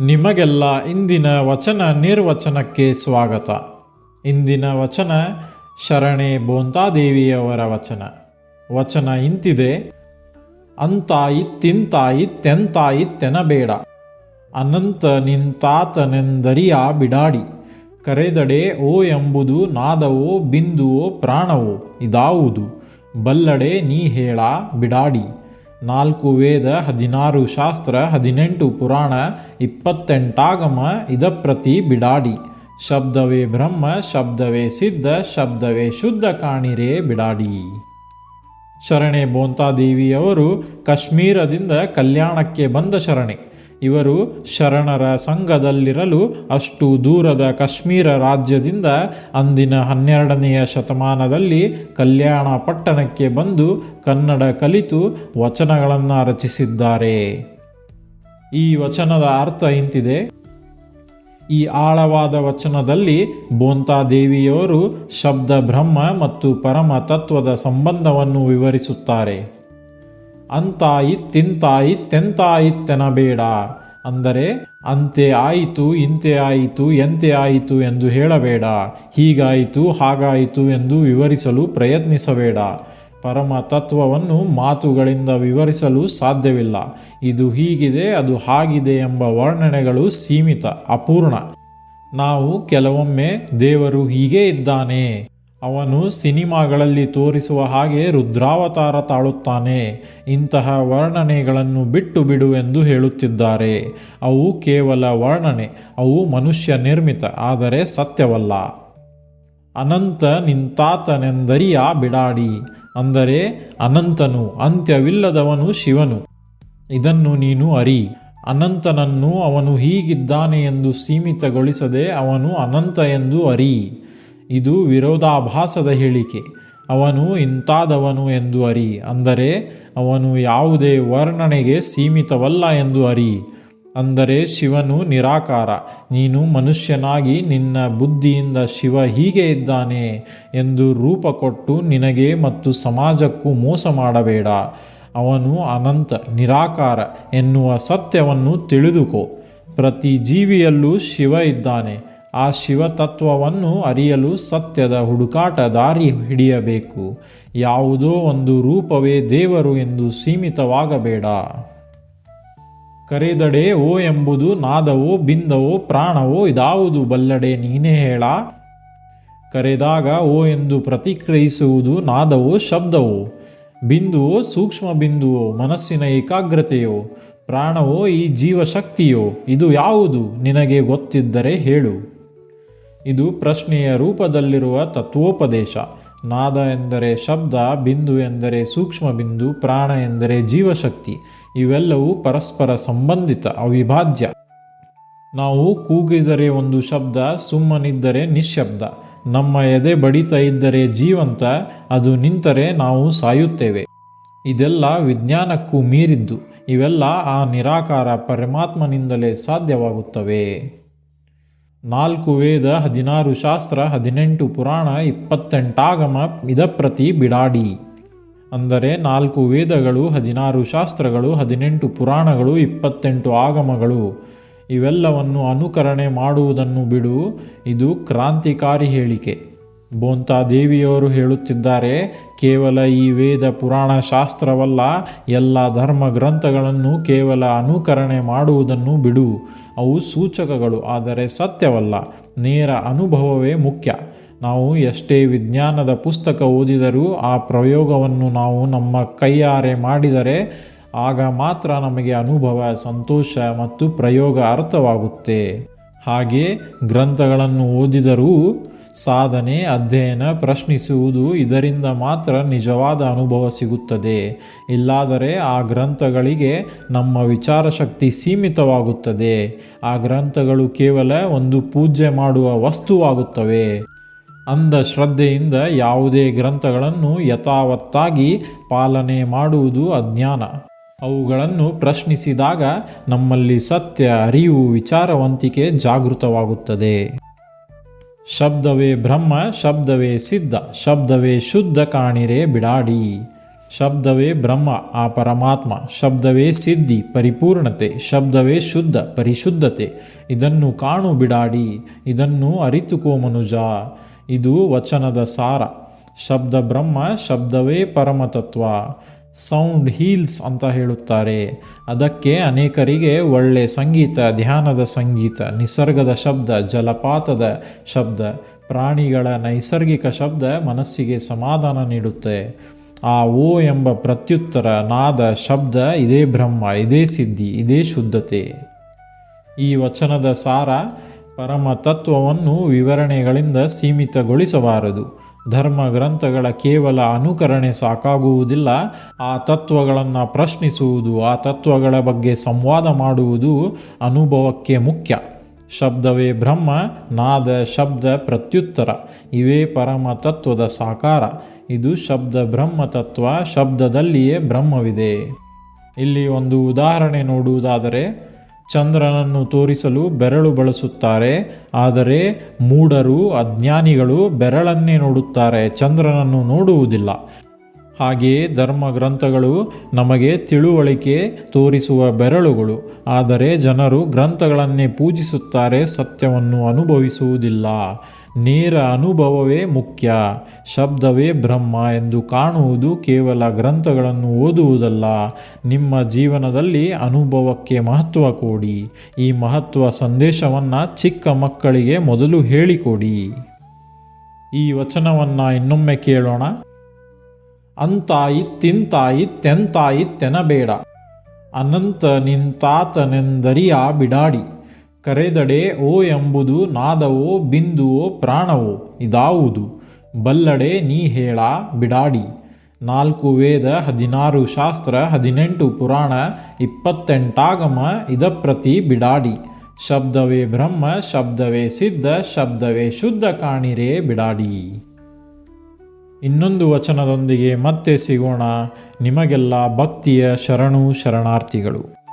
ನಿಮಗೆಲ್ಲ ಇಂದಿನ ವಚನ ನಿರ್ವಚನಕ್ಕೆ ಸ್ವಾಗತ. ಇಂದಿನ ವಚನ ಶರಣೆ ಬೋಂತಾದೇವಿಯವರ ವಚನ. ವಚನ ಇಂತಿದೆ ಅಂತಾಯಿತ್ತಿಂತಾಯಿತ್ತೆಂತಾಯಿತ್ತೆನಬೇಡ ಅನಂತ ನಿಂತಾತನೆಂದರಿಯ ಬಿಡಾಡಿ. ಕರೆದಡೆ ಓ ಎಂಬುದು ನಾದವೋ ಬಿಂದುವೋ ಪ್ರಾಣವೋ ಇದಾವುದು. ಬಲ್ಲಡೆ ನೀ ಹೇಳ ಬಿಡಾಡಿ. ನಾಲ್ಕು ವೇದ ಹದಿನಾರು ಶಾಸ್ತ್ರ ಹದಿನೆಂಟು ಪುರಾಣ ಇಪ್ಪತ್ತೆಂಟಾಗಮ ಇದಪ್ರತಿ ಬಿಡಾಡಿ. ಶಬ್ದವೇ ಬ್ರಹ್ಮ, ಶಬ್ದವೇ ಸಿದ್ಧ, ಶಬ್ದವೇ ಶುದ್ಧ ಕಾಣಿರೇ ಬಿಡಾಡಿ. ಶರಣೆ ಬೋಂತಾದೇವಿಯವರು ಕಾಶ್ಮೀರದಿಂದ ಕಲ್ಯಾಣಕ್ಕೆ ಬಂದ ಶರಣೆ. ಇವರು ಶರಣರ ಸಂಘದಲ್ಲಿರಲು ಅಷ್ಟು ದೂರದ ಕಾಶ್ಮೀರ ರಾಜ್ಯದಿಂದ ಅಂದಿನ ಹನ್ನೆರಡನೆಯ ಶತಮಾನದಲ್ಲಿ ಕಲ್ಯಾಣ ಪಟ್ಟಣಕ್ಕೆ ಬಂದು ಕನ್ನಡ ಕಲಿತು ವಚನಗಳನ್ನು ರಚಿಸಿದ್ದಾರೆ. ಈ ವಚನದ ಅರ್ಥ ಇಂತಿದೆ. ಈ ಆಳವಾದ ವಚನದಲ್ಲಿ ಬೋಂತಾದೇವಿಯವರು ಶಬ್ದ ಬ್ರಹ್ಮ ಮತ್ತು ಪರಮ ತತ್ವದ ಸಂಬಂಧವನ್ನು ವಿವರಿಸುತ್ತಾರೆ. ಅಂತಾಯಿತ್ತಿಂತಾಯಿತ್ತೆಂತಾಯಿತ್ತೆನಬೇಡ ಅಂದರೆ, ಅಂತೆ ಆಯಿತು, ಇಂತೆ ಆಯಿತು, ಎಂತೆ ಆಯಿತು ಎಂದು ಹೇಳಬೇಡ. ಹೀಗಾಯಿತು, ಹಾಗಾಯಿತು ಎಂದು ವಿವರಿಸಲು ಪ್ರಯತ್ನಿಸಬೇಡ. ಪರಮ ತತ್ವವನ್ನು ಮಾತುಗಳಿಂದ ವಿವರಿಸಲು ಸಾಧ್ಯವಿಲ್ಲ. ಇದು ಹೀಗಿದೆ, ಅದು ಹಾಗಿದೆ ಎಂಬ ವರ್ಣನೆಗಳು ಸೀಮಿತ, ಅಪೂರ್ಣ. ನಾವು ಕೆಲವೊಮ್ಮೆ ದೇವರು ಹೀಗೇ ಇದ್ದಾನೆ. ಅವನು ಸಿನಿಮಾಗಳಲ್ಲಿ ತೋರಿಸುವ ಹಾಗೆ ರುದ್ರಾವತಾರ ತಾಳುತ್ತಾನೆ. ಇಂತಹ ವರ್ಣನೆಗಳನ್ನು ಬಿಟ್ಟು ಬಿಡು ಎಂದು ಹೇಳುತ್ತಿದ್ದಾರೆ. ಅವು ಕೇವಲ ವರ್ಣನೆ, ಅವು ಮನುಷ್ಯ ನಿರ್ಮಿತ, ಆದರೆ ಸತ್ಯವಲ್ಲ. ಅನಂತ ನಿಂತಾತನೆಂದರಿಯ ಬಿಡಾಡಿ? ಅಂದರೆ ಅನಂತನು, ಅಂತ್ಯವಿಲ್ಲದವನು ಶಿವನು. ಇದನ್ನು ನೀನು ಅರಿ. ಅನಂತನನ್ನು ಅವನು ಹೀಗಿದ್ದಾನೆ ಎಂದು ಸೀಮಿತಗೊಳಿಸದೆ ಅವನು ಅನಂತ ಎಂದು ಅರಿ. ಇದು ವಿರೋಧಾಭಾಸದ ಹೇಳಿಕೆ. ಅವನು ಇಂತಾದವನು ಎಂದು ಅರಿ, ಅಂದರೆ ಅವನು ಯಾವುದೇ ವರ್ಣನೆಗೆ ಸೀಮಿತವಲ್ಲ ಎಂದು ಅರಿ, ಅಂದರೆ ಶಿವನು ನಿರಾಕಾರ, ನೀನು ಮನುಷ್ಯನಾಗಿ ನಿನ್ನ ಬುದ್ಧಿಯಿಂದ ಶಿವ ಹೀಗೆ ಇದ್ದಾನೆ ಎಂದು ರೂಪ ಕೊಟ್ಟು ನಿನಗೆ ಮತ್ತು ಸಮಾಜಕ್ಕೂ ಮೋಸ ಮಾಡಬೇಡ. ಅವನು ಅನಂತ, ನಿರಾಕಾರ ಎನ್ನುವ ಸತ್ಯವನ್ನು ತಿಳಿದುಕೋ. ಪ್ರತಿ ಜೀವಿಯಲ್ಲೂ ಶಿವ ಇದ್ದಾನೆ. ಆ ಶಿವ ತತ್ವವನ್ನು ಅರಿಯಲು ಸತ್ಯದ ಹುಡುಕಾಟ ದಾರಿ ಹಿಡಿಯಬೇಕು. ಯಾವುದೋ ಒಂದು ರೂಪವೇ ದೇವರು ಎಂದು ಸೀಮಿತವಾಗಬೇಡ. ಕರೆದಡೆ ಓ ಎಂಬುದು ನಾದವೋ ಬಿಂದವೋ ಪ್ರಾಣವೋ ಇದಾವುದು ಬಲ್ಲಡೆ ನೀನೇ ಹೇಳ. ಕರೆದಾಗ ಓ ಎಂದು ಪ್ರತಿಕ್ರಿಯಿಸುವುದು ನಾದವೋ ಶಬ್ದವೋ? ಬಿಂದುವೋ ಸೂಕ್ಷ್ಮ ಬಿಂದುವೋ ಮನಸ್ಸಿನ ಏಕಾಗ್ರತೆಯೋ? ಪ್ರಾಣವೋ ಈ ಜೀವಶಕ್ತಿಯೋ? ಇದು ಯಾವುದು? ನಿನಗೆ ಗೊತ್ತಿದ್ದರೆ ಹೇಳು. ಇದು ಪ್ರಶ್ನೆಯ ರೂಪದಲ್ಲಿರುವ ತತ್ವೋಪದೇಶ. ನಾದ ಎಂದರೆ ಶಬ್ದ, ಬಿಂದು ಎಂದರೆ ಸೂಕ್ಷ್ಮ ಬಿಂದು, ಪ್ರಾಣ ಎಂದರೆ ಜೀವಶಕ್ತಿ. ಇವೆಲ್ಲವೂ ಪರಸ್ಪರ ಸಂಬಂಧಿತ, ಅವಿಭಾಜ್ಯ. ನಾವು ಕೂಗಿದರೆ ಒಂದು ಶಬ್ದ, ಸುಮ್ಮನಿದ್ದರೆ ನಿಶ್ಶಬ್ದ. ನಮ್ಮ ಎದೆ ಬಡಿತ ಇದ್ದರೆ ಜೀವಂತ, ಅದು ನಿಂತರೆ ನಾವು ಸಾಯುತ್ತೇವೆ. ಇದೆಲ್ಲ ವಿಜ್ಞಾನಕ್ಕೂ ಮೀರಿದ್ದು. ಇವೆಲ್ಲ ಆ ನಿರಾಕಾರ ಪರಮಾತ್ಮನಿಂದಲೇ ಸಾಧ್ಯವಾಗುತ್ತವೆ. ನಾಲ್ಕು ವೇದ, ಹದಿನಾರು ಶಾಸ್ತ್ರ, ಹದಿನೆಂಟು ಪುರಾಣ, ಇಪ್ಪತ್ತೆಂಟಾಗಮ ಇದಪ್ರತಿ ಬಿಡಾಡಿ. ಅಂದರೆ ನಾಲ್ಕು ವೇದಗಳು, ಹದಿನಾರು ಶಾಸ್ತ್ರಗಳು, ಹದಿನೆಂಟು ಪುರಾಣಗಳು, ಇಪ್ಪತ್ತೆಂಟು ಆಗಮಗಳು. ಇವೆಲ್ಲವನ್ನು ಅನುಕರಣೆ ಮಾಡುವುದನ್ನು ಬಿಡು, ಇದು ಕ್ರಾಂತಿಕಾರಿ ಹೇಳಿಕೆ. ಬೋಂತಾ ದೇವಿಯವರು ಹೇಳುತ್ತಿದ್ದಾರೆ, ಕೇವಲ ಈ ವೇದ ಪುರಾಣ ಶಾಸ್ತ್ರವಲ್ಲ, ಎಲ್ಲ ಧರ್ಮ ಗ್ರಂಥಗಳನ್ನು ಕೇವಲ ಅನುಕರಣೆ ಮಾಡುವುದನ್ನು ಬಿಡು. ಅವು ಸೂಚಕಗಳು, ಆದರೆ ಸತ್ಯವಲ್ಲ. ನೇರ ಅನುಭವವೇ ಮುಖ್ಯ. ನಾವು ಎಷ್ಟೇ ವಿಜ್ಞಾನದ ಪುಸ್ತಕ ಓದಿದರೂ ಆ ಪ್ರಯೋಗವನ್ನು ನಾವು ನಮ್ಮ ಕೈಯಾರೆ ಮಾಡಿದರೆ ಆಗ ಮಾತ್ರ ನಮಗೆ ಅನುಭವ, ಸಂತೋಷ ಮತ್ತು ಪ್ರಯೋಗ ಅರ್ಥವಾಗುತ್ತೆ. ಹಾಗೆ ಗ್ರಂಥಗಳನ್ನು ಓದಿದರೂ ಸಾಧನೆ, ಅಧ್ಯಯನ, ಪ್ರಶ್ನಿಸುವುದು ಇದರಿಂದ ಮಾತ್ರ ನಿಜವಾದ ಅನುಭವ ಸಿಗುತ್ತದೆ. ಇಲ್ಲಾದರೆ ಆ ಗ್ರಂಥಗಳಿಗೆ ನಮ್ಮ ವಿಚಾರಶಕ್ತಿ ಸೀಮಿತವಾಗುತ್ತದೆ. ಆ ಗ್ರಂಥಗಳು ಕೇವಲ ಒಂದು ಪೂಜೆ ಮಾಡುವ ವಸ್ತುವಾಗುತ್ತವೆ. ಅಂಧ ಶ್ರದ್ಧೆಯಿಂದ ಯಾವುದೇ ಗ್ರಂಥಗಳನ್ನು ಯಥಾವತ್ತಾಗಿ ಪಾಲನೆ ಮಾಡುವುದು ಅಜ್ಞಾನ. ಅವುಗಳನ್ನು ಪ್ರಶ್ನಿಸಿದಾಗ ನಮ್ಮಲ್ಲಿ ಸತ್ಯ, ಅರಿವು, ವಿಚಾರವಂತಿಕೆ ಜಾಗೃತವಾಗುತ್ತದೆ. ಶಬ್ದವೇ ಬ್ರಹ್ಮ, ಶಬ್ದವೇ ಸಿದ್ಧ, ಶಬ್ದವೇ ಶುದ್ಧ ಕಾಣಿರೆ ಬಿಡಾಡಿ. ಶಬ್ದವೇ ಬ್ರಹ್ಮ, ಆ ಪರಮಾತ್ಮ, ಶಬ್ದವೇ ಸಿದ್ಧಿ, ಪರಿಪೂರ್ಣತೆ, ಶಬ್ದವೇ ಶುದ್ಧ, ಪರಿಶುದ್ಧತೆ, ಇದನ್ನು ಕಾಣು ಬಿಡಾಡಿ, ಇದನ್ನು ಅರಿತುಕೋ ಮನುಜ. ಇದು ವಚನದ ಸಾರ. ಶಬ್ದ ಬ್ರಹ್ಮ, ಶಬ್ದವೇ ಪರಮತತ್ವ. ಸೌಂಡ್ ಹೀಲ್ಸ್ ಅಂತ ಹೇಳುತ್ತಾರೆ. ಅದಕ್ಕೆ ಅನೇಕರಿಗೆ ಒಳ್ಳೆ ಸಂಗೀತ, ಧ್ಯಾನದ ಸಂಗೀತ, ನಿಸರ್ಗದ ಶಬ್ದ, ಜಲಪಾತದ ಶಬ್ದ, ಪ್ರಾಣಿಗಳ ನೈಸರ್ಗಿಕ ಶಬ್ದ ಮನಸ್ಸಿಗೆ ಸಮಾಧಾನ ನೀಡುತ್ತೆ. ಆ ಓ ಎಂಬ ಪ್ರತ್ಯುತ್ತರ, ನಾದ, ಶಬ್ದ, ಇದೇ ಬ್ರಹ್ಮ, ಇದೇ ಸಿದ್ಧಿ, ಇದೇ ಶುದ್ಧತೆ. ಈ ವಚನದ ಸಾರ ಪರಮ ತತ್ವವನ್ನು ವಿವರಣೆಗಳಿಂದ ಸೀಮಿತಗೊಳಿಸಬಾರದು. ಧರ್ಮ ಗ್ರಂಥಗಳ ಕೇವಲ ಅನುಕರಣೆ ಸಾಕಾಗುವುದಿಲ್ಲ. ಆ ತತ್ವಗಳನ್ನು ಪ್ರಶ್ನಿಸುವುದು, ಆ ತತ್ವಗಳ ಬಗ್ಗೆ ಸಂವಾದ ಮಾಡುವುದು ಅನುಭವಕ್ಕೆ ಮುಖ್ಯ. ಶಬ್ದವೇ ಬ್ರಹ್ಮ, ನಾದ ಶಬ್ದ ಪ್ರತ್ಯುತ್ತರ. ಇವೇ ಪರಮ ತತ್ವದ ಸಾಕಾರ. ಇದು ಶಬ್ದ ಬ್ರಹ್ಮ ತತ್ವ, ಶಬ್ದದಲ್ಲಿಯೇ ಬ್ರಹ್ಮವಿದೆ. ಇಲ್ಲಿ ಒಂದು ಉದಾಹರಣೆ ನೋಡುವುದಾದರೆ ಚಂದ್ರನನ್ನು ತೋರಿಸಲು ಬೆರಳು ಬಳಸುತ್ತಾರೆ, ಆದರೆ ಮೂಢರು, ಅಜ್ಞಾನಿಗಳು ಬೆರಳನ್ನೇ ನೋಡುತ್ತಾರೆ, ಚಂದ್ರನನ್ನು ನೋಡುವುದಿಲ್ಲ. ಹಾಗೆಯೇ ಧರ್ಮ ಗ್ರಂಥಗಳು ನಮಗೆ ತಿಳುವಳಿಕೆ ತೋರಿಸುವ ಬೆರಳುಗಳು, ಆದರೆ ಜನರು ಗ್ರಂಥಗಳನ್ನೇ ಪೂಜಿಸುತ್ತಾರೆ, ಸತ್ಯವನ್ನು ಅನುಭವಿಸುವುದಿಲ್ಲ. ನೇರ ಅನುಭವವೇ ಮುಖ್ಯ. ಶಬ್ದವೇ ಬ್ರಹ್ಮ ಎಂದು ಕಾಣುವುದು ಕೇವಲ ಗ್ರಂಥಗಳನ್ನು ಓದುವುದಲ್ಲ. ನಿಮ್ಮ ಜೀವನದಲ್ಲಿ ಅನುಭವಕ್ಕೆ ಮಹತ್ವ ಕೊಡಿ. ಈ ಮಹತ್ವ ಸಂದೇಶವನ್ನು ಚಿಕ್ಕ ಮಕ್ಕಳಿಗೆ ಮೊದಲು ಹೇಳಿಕೊಡಿ. ಈ ವಚನವನ್ನು ಇನ್ನೊಮ್ಮೆ ಕೇಳೋಣ. ಅಂತಾಯಿ, ತಿಂತಾಯಿ, ತೆಂತಾಯಿ, ತೆನಬೇಡ. ಅನಂತ ನಿಂತಾತನೆಂದರಿಯ ಬಿಡಾಡಿ. ಕರೆದಡೆ ಓ ಎಂಬುದು ನಾದವೋ ಬಿಂದುವೋ ಪ್ರಾಣವೋ ಇದಾವುದು. ಬಲ್ಲಡೆ ನೀ ಹೇಳ ಬಿಡಾಡಿ. ನಾಲ್ಕು ವೇದ ಹದಿನಾರು ಶಾಸ್ತ್ರ ಹದಿನೆಂಟು ಪುರಾಣ ಇಪ್ಪತ್ತೆಂಟಾಗಮ ಇದಪ್ರತಿ ಬಿಡಾಡಿ. ಶಬ್ದವೇ ಬ್ರಹ್ಮ, ಶಬ್ದವೇ ಸಿದ್ಧ, ಶಬ್ದವೇ ಶುದ್ಧ ಕಾಣಿರೇ ಬಿಡಾಡಿ. ಇನ್ನೊಂದು ವಚನದೊಂದಿಗೆ ಮತ್ತೆ ಸಿಗೋಣ. ನಿಮಗೆಲ್ಲ ಭಕ್ತಿಯ ಶರಣು ಶರಣಾರ್ಥಿಗಳು.